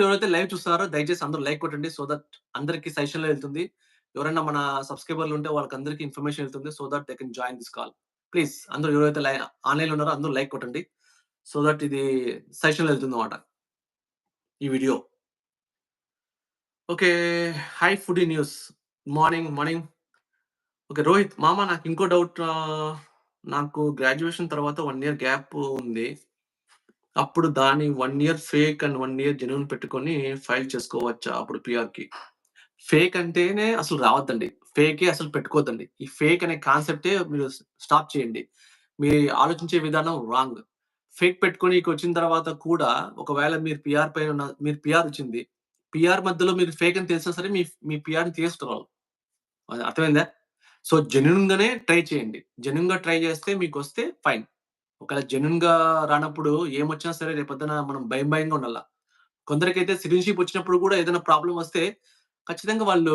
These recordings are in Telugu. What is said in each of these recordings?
ఎవరైతే లైవ్ చూస్తారో దయచేసి అందరూ లైక్ కొట్టండి. సో దట్ అందరికి సజెషన్‌లో వెళ్తుంది ఎవరైనా మన సబ్‌స్క్రైబర్‌లు ఉంటే వాళ్ళకి అందరికి ఇన్ఫర్మేషన్ వెళ్తుంది so that they can join this call. Please అందరూ ఎవరైతే లై ఆన్‌లైన్‌లో ఉన్నారో అందరూ లైక్ కొట్టండి. సో దట్ ఇది సజెషన్ వెళ్తుంది అనమాట ఈ video. Okay. Hi foodie news. Morning, morning. Okay. Rohit మామ నాకు ఇంకో డౌట్ నాకు గ్రాడ్యుయేషన్ తర్వాత వన్ ఇయర్ గ్యాప్ ఉంది. అప్పుడు దాని one year fake and one year genuine పెట్టుకొని ఫైల్ చేసుకోవచ్చా? అప్పుడు పిఆర్కి ఫేక్ అంటేనే అసలు రావద్దండి. ఫేకే అసలు పెట్టుకోవద్దండి. ఈ ఫేక్ అనే కాన్సెప్టే మీరు స్టాప్ చేయండి. మీరు ఆలోచించే విధానం రాంగ్. ఫేక్ పెట్టుకొని ఇకొచ్చిన తర్వాత కూడా ఒకవేళ మీరు పిఆర్ పైన ఉన్న మీరు పిఆర్ వచ్చింది. పిఆర్ మధ్యలో మీరు ఫేక్ అని తెలిసినా సరే మీ మీ పిఆర్ని తీసుకురావాలి అది అర్థమైందా? సో జెన్యూన్‌గానే ట్రై చేయండి. జెన్యూన్‌గా ట్రై చేస్తే మీకు వస్తే ఫైన్. ఒకవేళ జెన్యూన్‌గా రానప్పుడు ఏమొచ్చినా సరే రేపొద్దున మనం భయం భయంగా ఉండాల. కొందరికైతే సిటిజన్‌షిప్ వచ్చినప్పుడు కూడా ఏదైనా ప్రాబ్లం వస్తే ఖచ్చితంగా వాళ్ళు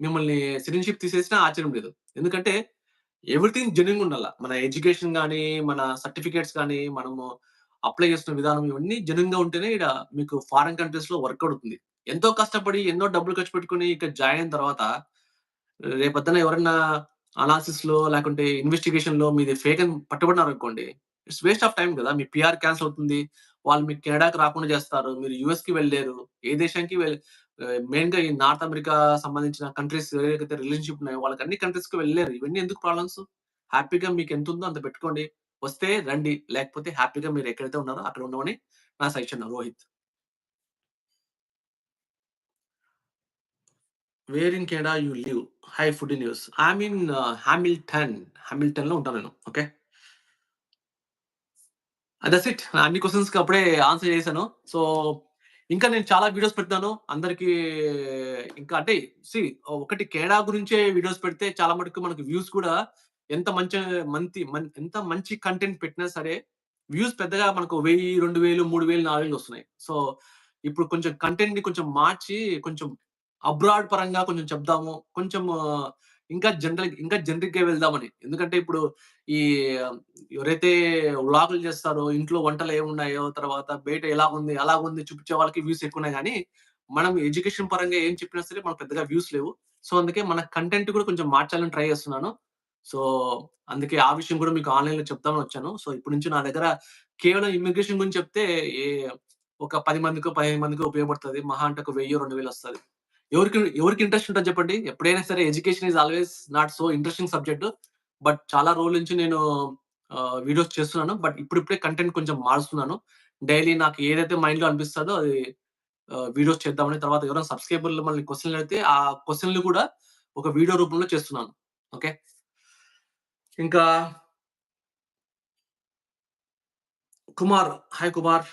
మిమ్మల్ని సిటిజన్‌షిప్ తీసేసినా ఆశ్చర్యం లేదు. ఎందుకంటే ఎవ్రీథింగ్ జెన్యున్ ఉండాల. మన ఎడ్యుకేషన్ కానీ మన సర్టిఫికేట్స్ కానీ మనము అప్లై చేస్తున్న విధానం ఇవన్నీ జనంగా ఉంటేనే ఈడ మీకు ఫారిన్ కంట్రీస్‌లో వర్క్ అవుతుంది. ఎంతో కష్టపడి ఎన్నో డబ్బులు ఖర్చు పెట్టుకుని ఇక్కడ జాయిన్ అయిన తర్వాత రేపొద్దున ఎవరన్నా అనాలిసిస్‌లో లేకుంటే ఇన్వెస్టిగేషన్లో మీది ఫేక్ అని పట్టుబడినారనుకోండి. ఇట్స్ వేస్ట్ ఆఫ్ టైం కదా మీ పిఆర్ క్యాన్సిల్ అవుతుంది. వాళ్ళు మీకు కెనడాకి రాకుండా చేస్తారు. మీరు యూఎస్‌కి వెళ్ళలేరు. ఏ దేశానికి మెయిన్గా మెయిన్‌గా ఈ నార్త్ అమెరికా సంబంధించిన కంట్రీస్ ఏదైతే రిలేషన్‌షిప్ ఉన్నాయో వాళ్ళకి అన్ని కంట్రీస్‌కి వెళ్ళలేరు. ఇవన్నీ ఎందుకు ప్రాబ్లమ్స్? హ్యాపీగా మీకు ఎంత ఉందో అంత పెట్టుకోండి. వస్తే రండి. లేకపోతే హ్యాపీగా మీరు ఎక్కడైతే ఉన్నారో అక్కడ ఉండమని నా suggestion Rohit. Where in Canada you live? Hi food news. I mean in Hamilton. హామిల్టన్‌లో ఉంటాను నేను. ఓకే. Ah, that's it. అన్ని క్వెషన్స్‌కి అప్పుడే ఆన్సర్ చేశాను. సో ఇంకా నేను చాలా వీడియోస్ పెడతాను. అందరికి ఇంకా అంటే సి ఒకటి కేడా గురించే వీడియోస్ పెడితే చాలా మటుకు మనకు వ్యూస్ కూడా ఎంత మంచి మంతి ఎంత మంచి కంటెంట్ పెట్టినా సరే వ్యూస్ పెద్దగా మనకు 1000, 2000, 3000, 4000 వస్తున్నాయి. సో ఇప్పుడు కొంచెం కంటెంట్ని కొంచెం మార్చి కొంచెం అబ్రాడ్ పరంగా కొంచెం చెప్దాము. కొంచెం ఇంకా జనరల్ ఇంకా జనరిక్‌గా వెళ్దామని. ఎందుకంటే ఇప్పుడు ఈ ఎవరైతే వ్లాగులు చేస్తారో ఇంట్లో వంటలు ఏమున్నాయో, తర్వాత బయట ఎలా ఉంది అలా ఉంది చూపించే వాళ్ళకి వ్యూస్ ఎక్కువ ఉన్నాయి కానీ మనం ఎడ్యుకేషన్ పరంగా ఏం చెప్పినా సరే మనకు పెద్దగా వ్యూస్ లేవు. సో అందుకే మన కంటెంట్ కూడా కొంచెం మార్చాలని ట్రై చేస్తున్నాను. సో అందుకే ఆ విషయం కూడా మీకు ఆన్‌లైన్‌లో చెప్తామని వచ్చాను. సో ఇప్పటి నుంచి నా దగ్గర కేవలం ఇమ్మిగ్రేషన్ గురించి చెప్తే ఏ ఒక పది మందికో, 15 మందికో ఉపయోగపడుతుంది మహా అంటే ఒక 1000, 2000 వస్తది. ఎవరికి ఎవరికి ఇంట్రెస్ట్ ఉంటది చెప్పండి? ఎప్పుడైనా సరే education is always not so interesting subject. But చాలా రోజుల నుంచి నేను వీడియోస్ చేస్తున్నాను. బట్ ఇప్పుడిప్పుడే కంటెంట్ కొంచెం మారుస్తున్నాను. డైలీ నాకు ఏదైతే మైండ్‌లో అనిపిస్తుందో అది వీడియోస్ చేద్దామని తర్వాత ఎవరైనా సబ్‌స్క్రైబర్‌లు మనల్ని క్వశ్చన్లు అడిగితే ఆ క్వశ్చన్లు కూడా ఒక వీడియో రూపంలో చేస్తున్నాను. ఓకే. ఇంకా Kumar. Hi Kumar.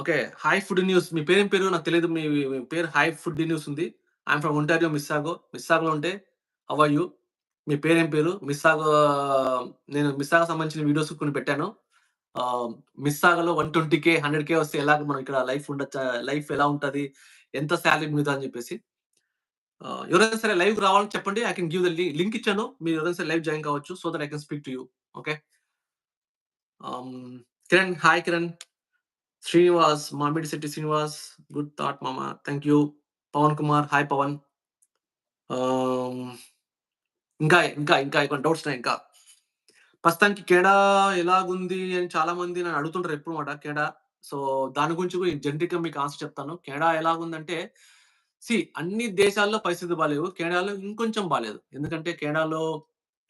Okay. Hi food news. మీ పేరేం పేరు? నాకు తెలియదు మీ పేరు హాయ్ ఫుడ్ న్యూస్ ఉంది. I'm from Ontario, Mississauga. మిస్సాగోలో ఉంటే హౌ యూ? మీ పేరేం పేరు? మిస్సాగో నేను మిస్సాగో సంబంధించిన వీడియోస్ కొన్ని పెట్టాను. మిస్సాగలో one twenty K hundred K వస్తే ఎలా మనం ఇక్కడ లైఫ్ ఉండొచ్చా? లైఫ్ ఎలా ఉంటది? ఎంత శాలరీ సాలరీ అని చెప్పేసి. ఎవరైనా సరే లైవ్ రావాలని చెప్పండి. I can give the link ఇచ్చాను. మీరు ఎవరైనా సరే లైవ్ జాయిన్ కావచ్చు. So that I can speak to you. Okay. Kiran. Hi Kiran. Srinivas. Mamidi Shetty Srinivas. Good thought మామ. Thank you. Pavan Kumar. Hi Pavan. ఇంకా ఇంకా ఇంకా కొన్ని డౌట్స్ ఉన్నాయి ఇంకా. ప్రస్తుతానికి కేడా ఎలాగుంది అని చాలా మంది నన్ను అడుగుతుంటారు ఎప్పుడు మాట కేడా సో దాని గురించి కూడా జనరిక్‌గా మీకు ఆన్సర్ చెప్తాను. కేడా ఎలాగుందంటే సి అన్ని దేశాల్లో పరిస్థితి బాగాలేవు కేడాలో ఇంకొంచెం బాగాలేదు ఎందుకంటే కేడాలో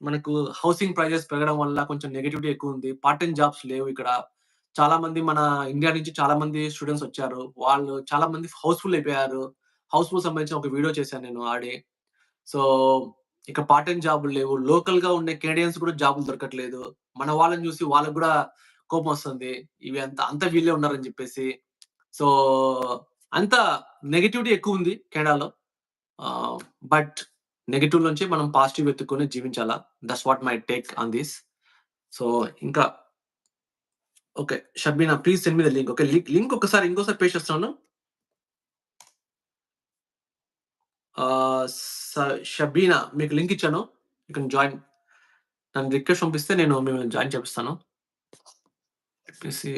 మనకు హౌసింగ్ ప్రైజెస్ పెరగడం వల్ల కొంచెం నెగటివిటీ ఎక్కువుంది. పార్ట్ టైం జాబ్స్ లేవు ఇక్కడ. చాలా మంది మన ఇండియా నుంచి చాలా మంది స్టూడెంట్స్ వచ్చారు. వాళ్ళు చాలా మంది హౌస్‌ఫుల్ అయిపోయారు. హౌస్‌ఫుల్ సంబంధించిన ఒక వీడియో చేశాను నేను ఆడే. సో ఇక పార్ట్ టైం జాబులు లేవు. లోకల్‌గా ఉండే కెనడియన్స్ కూడా జాబులు దొరకట్లేదు. మన వాళ్ళని చూసి వాళ్ళకు కూడా కోపం వస్తుంది ఇవి అంతా అంత వీళ్ళే ఉన్నారని చెప్పేసి. సో అంతా నెగటివిటీ ఎక్కువుంది కెనడాలో. బట్ నెగిటివ్ నుంచి మనం పాజిటివ్ ఎత్తుకొని జీవించాలా. That's what my take on this so ఇంకా okay. Shabina please send me the link. Okay. Link link ఒకసారి ఇంకోసారి పేస్ట్ చేస్తున్నాను. షబీనా మీకు లింక్ ఇచ్చాను. You can join. నన్ను రిక్వెస్ట్ పంపిస్తే నేను మిమ్మల్ని జాయిన్ చేపిస్తాను. చెప్పేసి